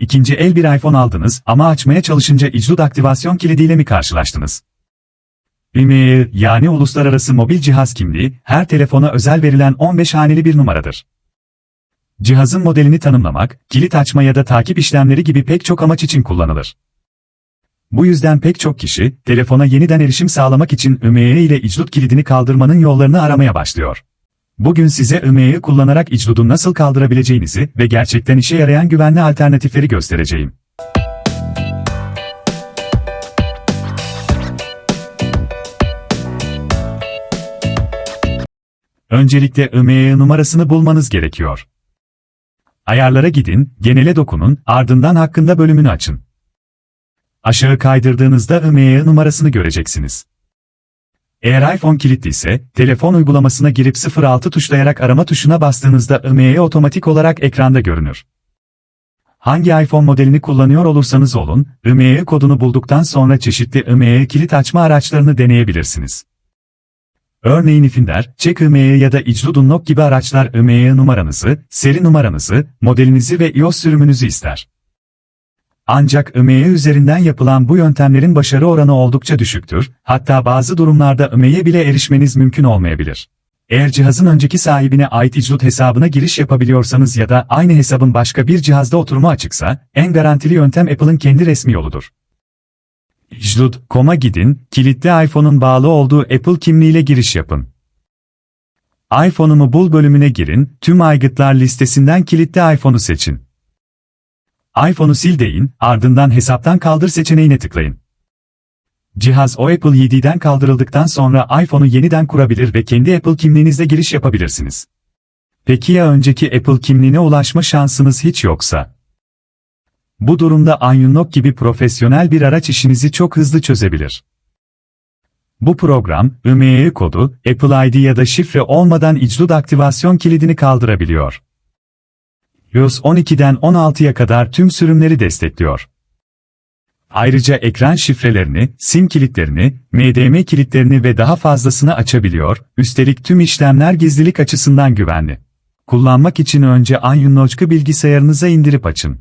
İkinci el bir iPhone aldınız ama açmaya çalışınca iclut aktivasyon kilidiyle mi karşılaştınız? IMEI yani Uluslararası Mobil Cihaz Kimliği, her telefona özel verilen 15 haneli bir numaradır. Cihazın modelini tanımlamak, kilit açma ya da takip işlemleri gibi pek çok amaç için kullanılır. Bu yüzden pek çok kişi, telefona yeniden erişim sağlamak için IMEI ile iclut kilidini kaldırmanın yollarını aramaya başlıyor. Bugün size IMEI kullanarak icludu nasıl kaldırabileceğinizi ve gerçekten işe yarayan güvenli alternatifleri göstereceğim. Öncelikle IMEI numarasını bulmanız gerekiyor. Ayarlara gidin, genele dokunun, ardından hakkında bölümünü açın. Aşağı kaydırdığınızda IMEI numarasını göreceksiniz. Eğer iPhone kilitliyse, telefon uygulamasına girip 06 tuşlayarak arama tuşuna bastığınızda IMEI otomatik olarak ekranda görünür. Hangi iPhone modelini kullanıyor olursanız olun, IMEI kodunu bulduktan sonra çeşitli IMEI kilit açma araçlarını deneyebilirsiniz. Örneğin Finder, Check IMEI ya da İclud Unlock gibi araçlar IMEI numaranızı, seri numaranızı, modelinizi ve iOS sürümünüzü ister. Ancak IMEI üzerinden yapılan bu yöntemlerin başarı oranı oldukça düşüktür, hatta bazı durumlarda IMEI'ye bile erişmeniz mümkün olmayabilir. Eğer cihazın önceki sahibine ait iclut hesabına giriş yapabiliyorsanız ya da aynı hesabın başka bir cihazda oturumu açıksa, en garantili yöntem Apple'ın kendi resmi yoludur. iclut.com'a gidin, kilitli iPhone'un bağlı olduğu Apple kimliğiyle giriş yapın. iPhone'umu bul bölümüne girin, tüm aygıtlar listesinden kilitli iPhone'u seçin iPhone'u sil deyin, ardından hesaptan kaldır seçeneğine tıklayın. Cihaz o Apple ID'den kaldırıldıktan sonra iPhone'u yeniden kurabilir ve kendi Apple kimliğinizle giriş yapabilirsiniz. Peki ya önceki Apple kimliğine ulaşma şansınız hiç yoksa? Bu durumda Unlock gibi profesyonel bir araç işinizi çok hızlı çözebilir. Bu program, IMEI kodu, Apple ID ya da şifre olmadan iclut aktivasyon kilidini kaldırabiliyor iOS 12'den 16'ya kadar tüm sürümleri destekliyor. Ayrıca ekran şifrelerini, sim kilitlerini, MDM kilitlerini ve daha fazlasını açabiliyor, üstelik tüm işlemler gizlilik açısından güvenli. Kullanmak için önce Unlock'ı bilgisayarınıza indirip açın.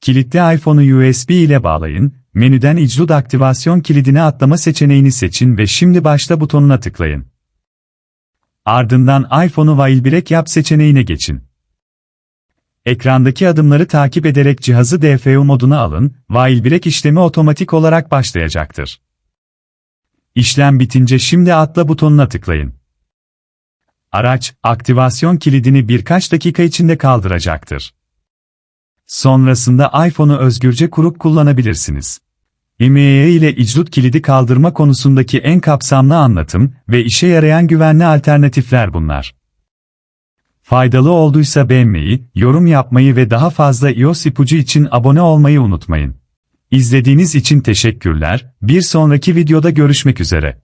Kilitli iPhone'u USB ile bağlayın, menüden iclut aktivasyon kilidini atlama seçeneğini seçin ve şimdi başla butonuna tıklayın. Ardından iPhone'u Jailbreak yap seçeneğine geçin. Ekrandaki adımları takip ederek cihazı DFU moduna alın, Jailbreak işlemi otomatik olarak başlayacaktır. İşlem bitince şimdi atla butonuna tıklayın. Araç, aktivasyon kilidini birkaç dakika içinde kaldıracaktır. Sonrasında iPhone'u özgürce kurup kullanabilirsiniz. IMEI ile iclut kilidi kaldırma konusundaki en kapsamlı anlatım ve işe yarayan güvenli alternatifler bunlar. Faydalı olduysa beğenmeyi, yorum yapmayı ve daha fazla iOS ipucu için abone olmayı unutmayın. İzlediğiniz için teşekkürler, bir sonraki videoda görüşmek üzere.